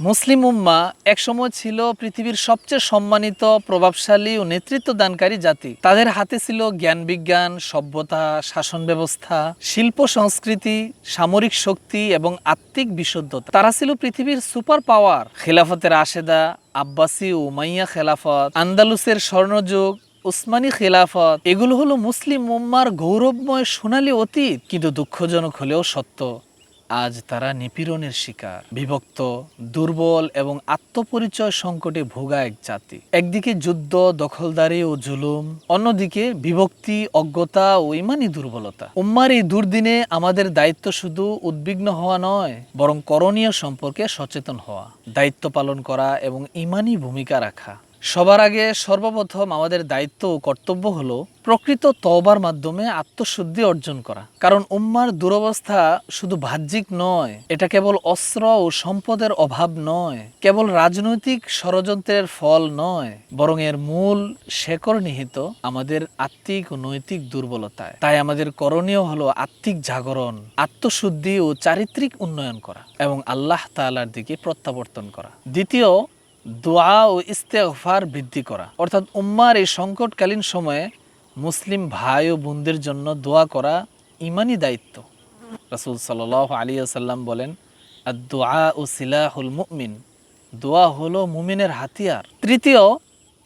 মুসলিম উম্মা একসময় ছিল পৃথিবীর সবচেয়ে সম্মানিত, প্রভাবশালী ও নেতৃত্ব দানকারী জাতি। তাদের হাতে ছিল জ্ঞান বিজ্ঞান, সভ্যতা, শাসন ব্যবস্থা, শিল্প সংস্কৃতি, সামরিক শক্তি এবং আত্মিক বিশুদ্ধতা। তারা ছিল পৃথিবীর সুপার পাওয়ার। খেলাফতের আশেদা, আব্বাসী উমাইয়া খেলাফত, আন্দালুসের স্বর্ণযুগ, উসমানী খেলাফত। এগুলো হলো মুসলিম উম্মার গৌরবময় সোনালী অতীত। কিন্তু দুঃখজনক হলেও সত্য আজ তারা নিপীড়নের শিকার। বিভক্ত, দুর্বল এবং আত্মপরিচয় সংকটে ভোগা এক জাতি। একদিকে যুদ্ধ, দখলদারি ও জুলুম, অন্যদিকে বিভক্তি, অজ্ঞতা ও ইমানি দুর্বলতা। উম্মার এই দুর্দিনে আমাদের দায়িত্ব শুধু উদ্বিগ্ন হওয়া নয়, বরং করণীয় সম্পর্কে সচেতন হওয়া। দায়িত্ব পালন করা এবং ইমানি ভূমিকা রাখা। সবার আগে সর্বপ্রথম আমাদের দায়িত্ব ও কর্তব্য হলো প্রকৃত তওবার মাধ্যমে আত্মশুদ্ধি অর্জন করা। কারণ উম্মার দুরবস্থা শুধু বাহ্যিক নয়, এটা কেবল অস্ত্র ও সম্পদের অভাব নয়, কেবল রাজনৈতিক ষড়যন্ত্রের ফল নয়, বরং এর মূল শেকড় নিহিত আমাদের আত্মিক ও নৈতিক দুর্বলতায়। তাই আমাদের করণীয় হলো আত্মিক জাগরণ, আত্মশুদ্ধি ও চারিত্রিক উন্নয়ন করা এবং আল্লাহ তাআলার দিকে প্রত্যাবর্তন করা। দ্বিতীয় দোয়া ও ইস্তেগফার বৃদ্ধি করা। অর্থাৎ উম্মার এই সংকটকালীন সময়ে মুসলিম ভাই ও বোনদের জন্য দোয়া করা ইমানই দায়িত্ব। রাসূল সাল্লাল্লাহু আলী সাল্লাম বলেন দোয়া ও সিলাহুল মুমিন। দোয়া হলো মুমিনের হাতিয়ার। তৃতীয়,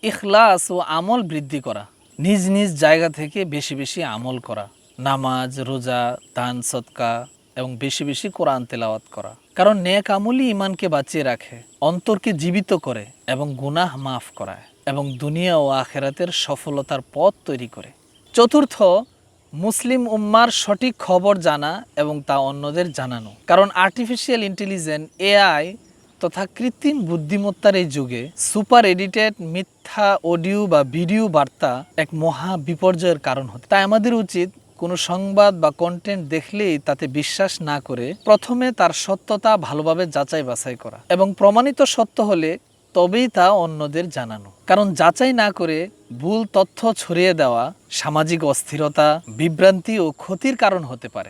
ইখলাস ও আমল বৃদ্ধি করা। নিজ নিজ জায়গা থেকে বেশি বেশি আমল করা। নামাজ, রোজা, দান সৎকা এবং বেশি বেশি কোরআন তেলাওয়াত করা। কারণ নেক আমলই ইমানকে বাঁচিয়ে রাখে। অন্তরকে জীবিত করে এবং গুনাহ মাফ করায় এবং দুনিয়া ও আখেরাতের সফলতার পথ তৈরি করে। চতুর্থ, মুসলিম উম্মার সঠিক খবর জানা এবং তা অন্যদের জানানো। কারণ আর্টিফিশিয়াল ইন্টেলিজেন্স এআই তথা কৃত্রিম বুদ্ধিমত্তার এই যুগে সুপার এডিটেড মিথ্যা অডিও বা ভিডিও বার্তা এক মহা বিপর্যয়ের কারণ হতে তাই আমাদের উচিত কোনো সংবাদ বা কন্টেন্ট দেখলেই তাতে বিশ্বাস না করে প্রথমে তার সত্যতা ভালোভাবে যাচাই বাছাই করা এবং প্রমাণিত সত্য হলে তবেই তা অন্যদের জানানো। কারণ যাচাই না করে ভুল তথ্য ছড়িয়ে দেওয়া সামাজিক অস্থিরতা, বিভ্রান্তি ও ক্ষতির কারণ হতে পারে।